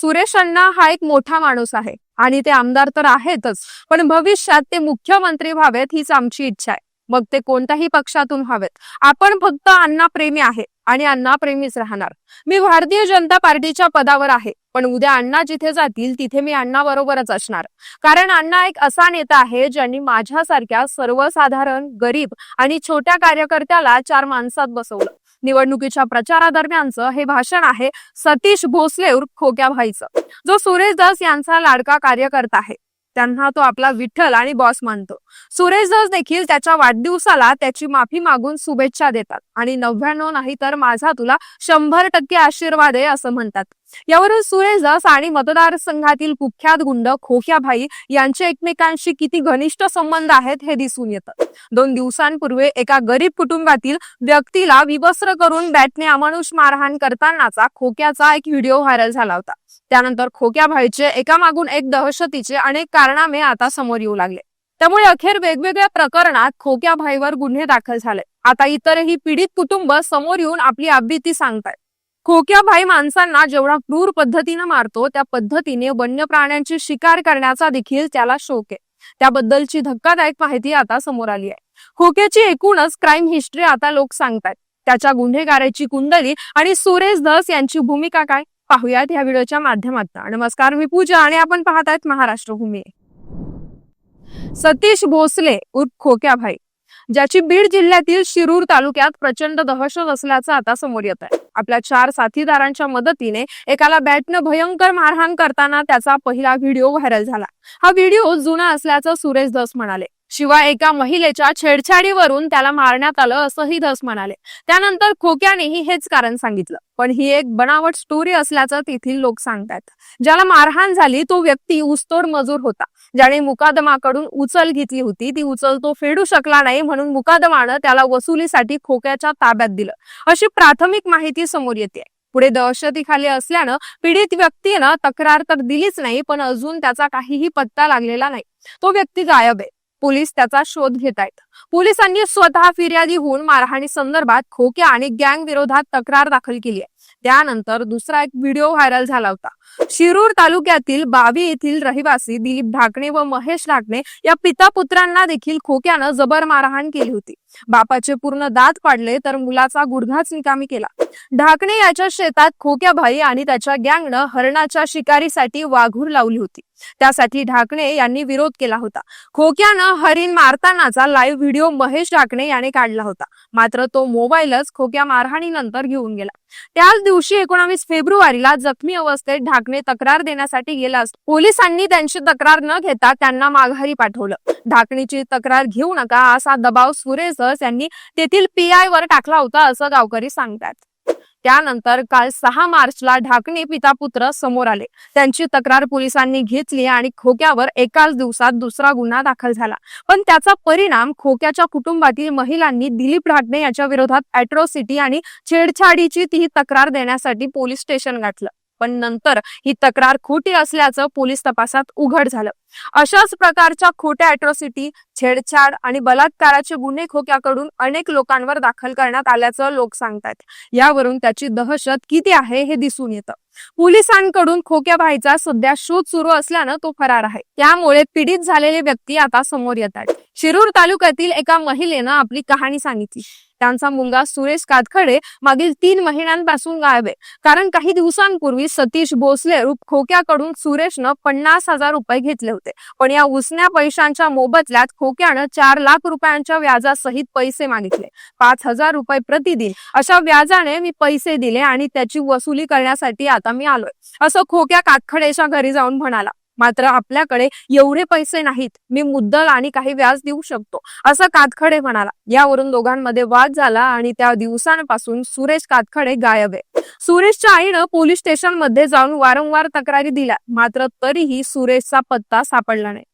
सुरेश अण्णा हा एक मोठा माणूस आहे. आणि ते आमदार तर आहेतच. पण भविष्यात ते मुख्यमंत्री व्हावेत हीच आमची इच्छा आहे. मग ते कोणत्याही पक्षातून व्हावेत. आपण फक्त अण्णा प्रेमी आहे आणि अण्णा प्रेमीच राहणार. मी भारतीय जनता पार्टीच्या पदावर आहे. पण उद्या अण्णा जिथे जातील तिथे मी अण्णा बरोबरच असणार. कारण अण्णा एक असा नेता आहे ज्यांनी माझ्यासारख्या सर्वसाधारण गरीब आणि छोट्या कार्यकर्त्याला चार माणसात बसवलं. निवडणुकीच्या प्रचारादरम्यानचं हे भाषण आहे सतीश भोसले उर्फ खोक्या भाईचं जो सुरेश दास यांचा लाडका कार्यकर्ता आहे त्यांना तो आपला विठ्ठल आणि बॉस मानतो सुरेश दास देखील त्याच्या वाढदिवसाला त्याची माफी मागून शुभेच्छा देतात आणि नव्याण्णव नाही तर माझा तुला शंभर टक्के आशीर्वाद आहे असं म्हणतात. यावरून सुरेश आणि मतदारसंघातील कुख्यात गुंड खोक्याभाई यांचे एकमेकांशी किती घनिष्ठ संबंध आहेत हे दिसून येतं. दोन दिवसांपूर्वी एका गरीब कुटुंबातील व्यक्तीला विवस्त्र करून बॅटने अमानुष मारहाण करतानाचा खोक्याचा एक व्हिडिओ व्हायरल झाला होता. त्यानंतर खोक्याभाईचे एकामागून एक दहशतीचे अनेक कारणामे आता समोर येऊ लागले. त्यामुळे अखेर वेगवेगळ्या प्रकरणात खोक्याभाईवर गुन्हे दाखल झाले. आता इतरही पीडित कुटुंब समोर येऊन आपली आबीती सांगतायत. खोक्याभाई माणसांना जेवढा क्रूर पद्धतीनं मारतो त्या पद्धतीने वन्य प्राण्यांची शिकार करण्याचा देखील त्याला शोक आहे. त्याबद्दलची धक्कादायक माहिती आता समोर आली आहे. खोक्याची एकूणच क्राईम हिस्ट्री आता लोक सांगतायत. त्याच्या गुन्हेगाराची कुंडली आणि सुरेश धस यांची भूमिका काय? पाहूयात या व्हिडिओच्या माध्यमातून. नमस्कार मी पूजा आणि आपण पाहतायत महाराष्ट्र भूमी सतीश भोसले उर्फ खोक्याभाई ज्याची बीड जिल्ह्यातील शिरूर तालुक्यात प्रचंड दहशत असल्याचं आता समोर येत आहे आपल्या चार साथीदारांच्या मदतीने एकाला बॅटनं भयंकर मारहाण करताना त्याचा पहिला व्हिडिओ व्हायरल झाला. हा व्हिडिओ जुना असल्याचं सुरेश धस म्हणाले. शिवाय एका महिलेच्या छेडछाडीवरून त्याला मारण्यात आलं असंही धस म्हणाले. त्यानंतर खोक्यानेही हेच कारण सांगितलं. पण ही एक बनावट स्टोरी असल्याचं तेथील लोक सांगतात ज्याला मारहाण झाली तो व्यक्ती ऊसतोड मजूर होता. ज्याने मुकादमाकडून उचल घेतली होती ती उचल तो फेडू शकला नाही म्हणून मुकादमानं त्याला वसुलीसाठी खोक्याच्या ताब्यात दिलं. अशी प्राथमिक माहिती समोर येते पुढे दहशतीखाली असल्यानं पीडित व्यक्तीनं तक्रार तर दिलीच नाही पण अजून त्याचा काहीही पत्ता लागलेला नाही. तो व्यक्ती गायब आहे. पोलीस त्याचा शोध घेत आहेत पोलिसांनी स्वतः फिर्यादी होऊन मारहाणी संदर्भात खोक्या आणि गँग विरोधात तक्रार दाखल केली आहे. त्यानंतर दुसरा एक व्हिडिओ व्हायरल झाला होता. शिरूर तालुक्यातील बावी येथील रहिवासी दिलीप ढाकणे व महेश ढाकणे या पिता पुत्रांना देखील खोक्यानं जबर मारहाण केली होती. बापाचे पूर्ण दात पाडले तर मुलाचा गुडघाच निकामी केला. ढाकणे याच्या शेतात खोक्याभाई आणि त्याच्या गँगनं हरणाच्या शिकारीसाठी वाघूर लावली होती. त्यासाठी ढाकणे यांनी विरोध केला होता. खोक्यानं हरिण मारतानाचा लाईव्ह व्हिडिओ महेश ढाकणे याने काढला होता. मात्र तो मोबाईलच खोक्या मारहाणीनंतर घेऊन गेला. त्याच दिवशी एकोणावीस फेब्रुवारीला जखमी अवस्थेत ढाकणे तक्रार देण्यासाठी गेला असतो पोलिसांनी त्यांची तक्रार न घेता त्यांना माघारी पाठवलं. ढाकणीची तक्रार घेऊ नका असा दबाव सुरेश यांनी तेथील पीआय वर टाकला होता असं गावकरी सांगतात. त्यानंतर काल सहा मार्चला ढाकणे पिता पुत्र समोर आले. त्यांची तक्रार पोलिसांनी घेतली आणि खोक्यावर एकाच दिवसात दुसरा गुन्हा दाखल झाला. पण त्याचा परिणाम खोक्याच्या कुटुंबातील महिलांनी दिलीप ढाकणे याच्या विरोधात अॅट्रॉसिटी आणि छेडछाडीची ती तक्रार देण्यासाठी पोलीस स्टेशन गाठलं. पण नंतर ही तक्रार खोटी असल्याचं पोलीस तपासात उघड झालं. अशाच प्रकारच्या खोट्या अॅट्रॉसिटी छेडछाड आणि बलात्काराचे गुन्हे खोक्याकडून अनेक लोकांवर दाखल करण्यात आल्याचं लोक सांगतात यावरून त्याची दहशत किती आहे हे दिसून येतं. पोलिसांकडून खोक्या भाईचा सध्या शोध सुरू असल्यानं तो फरार आहे. त्यामुळे पीडित झालेले व्यक्ती आता समोर येतात शिरूर तालुक्यातील एका महिलेनं आपली कहाणी सांगितली. त्यांचा मुलगा सुरेश कातखडे मागील तीन महिन्यांपासून गायब आहे. कारण काही दिवसांपूर्वी सतीश भोसले रूप खोक्याकडून सुरेशनं पन्नास हजार रुपये घेतले होते. पण या उसण्या पैशांच्या मोबदल्यात खोक्यानं चार लाख रुपयांच्या व्याजासहित पैसे मागितले. पाच हजार रुपये प्रतिदिन. अशा व्याजाने मी पैसे दिले आणि त्याची वसुली करण्यासाठी आता मी आलोय. असं खोक्या कातखडेच्या घरी जाऊन म्हणाला. मात्र आपल्याकडे एवढे पैसे नाहीत. मी मुद्दल आणि काही व्याज देऊ शकतो असं कातखडे म्हणाला. यावरून दोघांमध्ये वाद झाला आणि त्या दिवसांपासून सुरेश कातखडे गायब आहे. सुरेशच्या आईनं पोलीस स्टेशनमध्ये जाऊन वारंवार तक्रारी दिल्या मात्र तरीही सुरेशचा पत्ता सापडला नाही.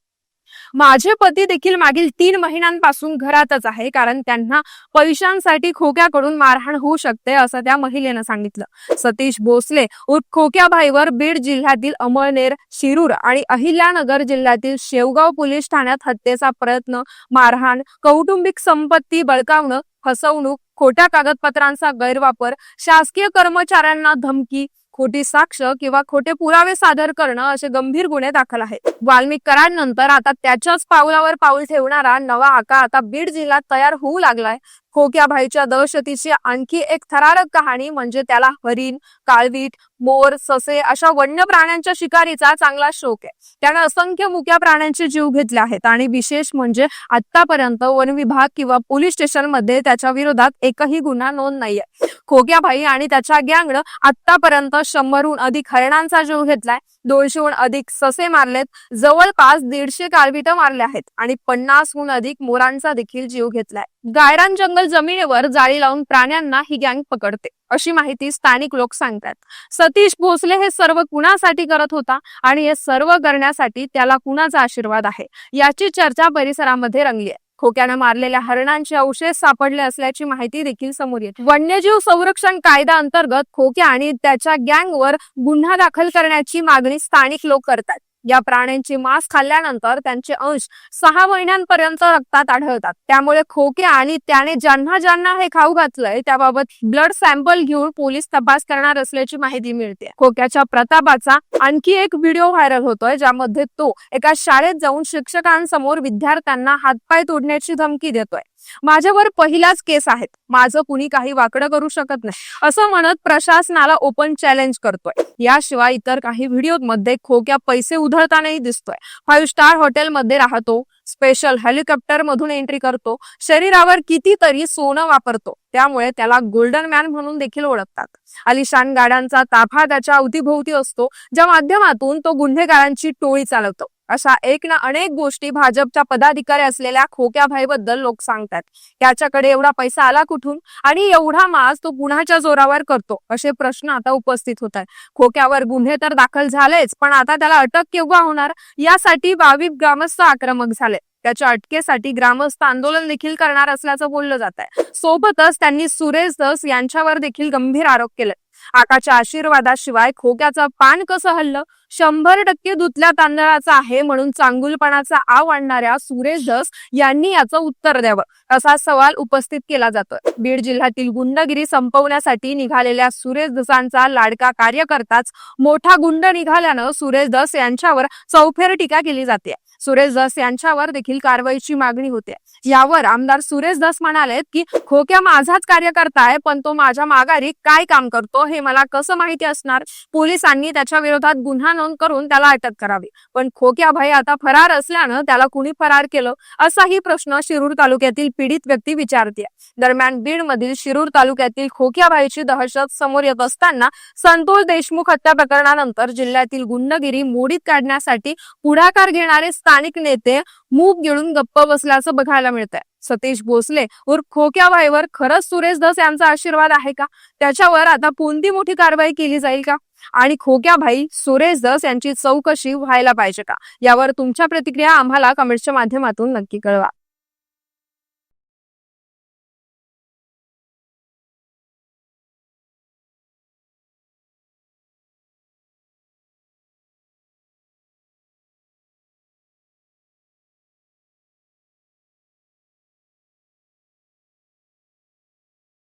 माझे पती देखील मागील तीन महिन्यांपासून घरातच आहे कारण त्यांना पैशांसाठी खोक्याकडून मारहाण होऊ शकते असं त्या महिलेनं सांगितलं. सतीश भोसले उर्फ खोक्याभाईवर बीड जिल्ह्यातील अमळनेर शिरूर आणि अहिल्यानगर जिल्ह्यातील शेवगाव पोलीस ठाण्यात हत्येचा प्रयत्न मारहाण कौटुंबिक संपत्ती बळकावणं फसवणूक खोट्या कागदपत्रांचा गैरवापर शासकीय कर्मचाऱ्यांना धमकी खोटी साक्ष किंवा खोटे पुरावे सादर करणं असे गंभीर गुन्हे दाखल आहेत. वाल्मिक कराडनंतर आता त्याच्याच पावलावर पाऊल ठेवणारा नवा आका आता बीड जिल्ह्यात तयार होऊ लागलाय. खोक्या भाईच्या दहशतीची आणखी एक थरारक कहाणी म्हणजे त्याला हरिण काळवीट मोर ससे अशा वन्य प्राण्यांच्या शिकारीचा चांगला शोक आहे. त्यानं असंख्य मुक्या प्राण्यांचे जीव घेतले आहेत आणि विशेष म्हणजे आतापर्यंत वन विभाग किंवा पोलीस स्टेशनमध्ये त्याच्या विरोधात एकही गुन्हा नोंद नाहीये. खोक्या भाई आणि त्याच्या गँगनं आतापर्यंत शंभरहून अधिक हरणांचा जीव घेतलाय. दोनशेहून अधिक ससे मारलेत. जवळपास दीडशे काळविट मारले आहेत आणि पन्नासहून अधिक मोरांचा देखील जीव घेतलाय. गायरान जंगल जमिनीवर जाळी लावून प्राण्यांना ही गँग पकडते अशी माहिती स्थानिक लोक सांगतात. सतीश भोसले हे सर्व कुणासाठी करत होता आणि हे सर्व करण्यासाठी त्याला कुणाचा आशीर्वाद आहे? याची चर्चा परिसरामध्ये रंगली आहे. खोक्यानं मारलेल्या हरणांचे अवशेष सापडले असल्याची माहिती देखील समोर येते. वन्यजीव संरक्षण कायदा अंतर्गत खोक्या आणि त्याच्या गँगवर गुन्हा दाखल करण्याची मागणी स्थानिक लोक करतात. या प्राण्यांची मांस खाल्ल्यानंतर त्यांचे अंश सहा महिन्यांपर्यंत रक्तात आढळतात. त्यामुळे खोक्या आणि त्याने ज्यांना ज्यांना हे खाऊ घातलंय त्याबाबत ब्लड सॅम्पल घेऊन पोलीस तपास करणार असल्याची माहिती मिळते. खोक्याच्या प्रतापाचा आणखी एक व्हिडिओ व्हायरल होतोय ज्यामध्ये तो एका शाळेत जाऊन शिक्षकांसमोर विद्यार्थ्यांना हातपाय तोडण्याची धमकी देतोय. माझ्यावर पहिलाच केस आहेत. माझं कुणी काही वाकडं करू शकत नाही. असं म्हणत प्रशासनाला ओपन चॅलेंज करतोय. याशिवाय इतर काही व्हिडिओमध्ये खोक्या पैसे उधळतानाही दिसतोय. फाईव्ह स्टार हॉटेलमध्ये राहतो स्पेशल हेलिकॉप्टर मधून एंट्री करतो शरीरावर कितीतरी सोनं वापरतो. त्यामुळे त्याला गोल्डन मॅन म्हणून देखील ओळखतात. अलिशान गाड्यांचा ताफा त्याच्या अवतीभोवती असतो. ज्या माध्यमातून तो गुन्हेगारांची टोळी चालवतो. अशा एक ना अनेक गोष्टी भाजपच्या पदाधिकारी असलेल्या खोक्याभाईबद्दल लोक सांगतात. त्याच्याकडे एवढा पैसा आला कुठून? आणि एवढा मास तो गुन्हाच्या जोरावर करतो असे प्रश्न आता उपस्थित होत आहेत. खोक्यावर गुन्हे तर दाखल झालेच पण आता त्याला अटक केव्हा होणार? यासाठी बावीस ग्रामस्थ आक्रमक झाले. त्याच्या अटकेसाठी ग्रामस्थ आंदोलन देखील करणार असल्याचं बोललं जात आहे सोबतच त्यांनी सुरेश दस यांच्यावर देखील गंभीर आरोप केले. आकाच्या आशीर्वादाशिवाय खोक्याचं पान कसं हल्लं? शंभर टक्के धुतल्या तांदळाचा आहे म्हणून चांगुलपणाचा आव आणणाऱ्या सुरेश धस यांनी याचं उत्तर द्यावं. असा सवाल उपस्थित केला जातोय. बीड जिल्ह्यातील गुंडगिरी संपवण्यासाठी निघालेल्या सुरेश धसांचा लाडका कार्यकर्ताच मोठा गुंड निघाल्यानं सुरेश धस यांच्यावर चौफेर टीका केली जाते. सुरेश दास यांच्यावर देखील कारवाईची मागणी होते. यावर आमदार सुरेश दास म्हणाले की हो खोक्या माझाच कार्यकर्ता आहे पण तो माझ्या माघारी काय काम करतो हे मला कसं माहिती असणार? पोलिसांनी त्याच्या विरोधात गुन्हा नोंद करून त्याला अटक करावी. पण खोक्या भाई आता फरार असल्यानं त्याला कुणी फरार केलं? असाही प्रश्न शिरूर तालुक्यातील पीडित व्यक्ती विचारते. दरम्यान बीड मधील शिरूर तालुक्यातील खोक्याबाईची दहशत समोर येत असताना संतोष देशमुख हत्या प्रकरणानंतर जिल्ह्यातील गुंडगिरी मोडीत काढण्यासाठी पुढाकार घेणारे स्थानिक नेते मूग गिळून गप्प बसल्याचं बघायला मिळतंय. सतीश भोसले उर्फ खोक्याबाईवर खरंच सुरेश धस यांचा आशीर्वाद आहे का? त्याच्यावर आता कोणती मोठी कारवाई केली जाईल का? आणि खोक्या भाई सुरेश दस यांची चौकशी व्हायला पाहिजे का? यावर तुमच्या प्रतिक्रिया आम्हाला कमेंटच्या माध्यमातून नक्की कळवा.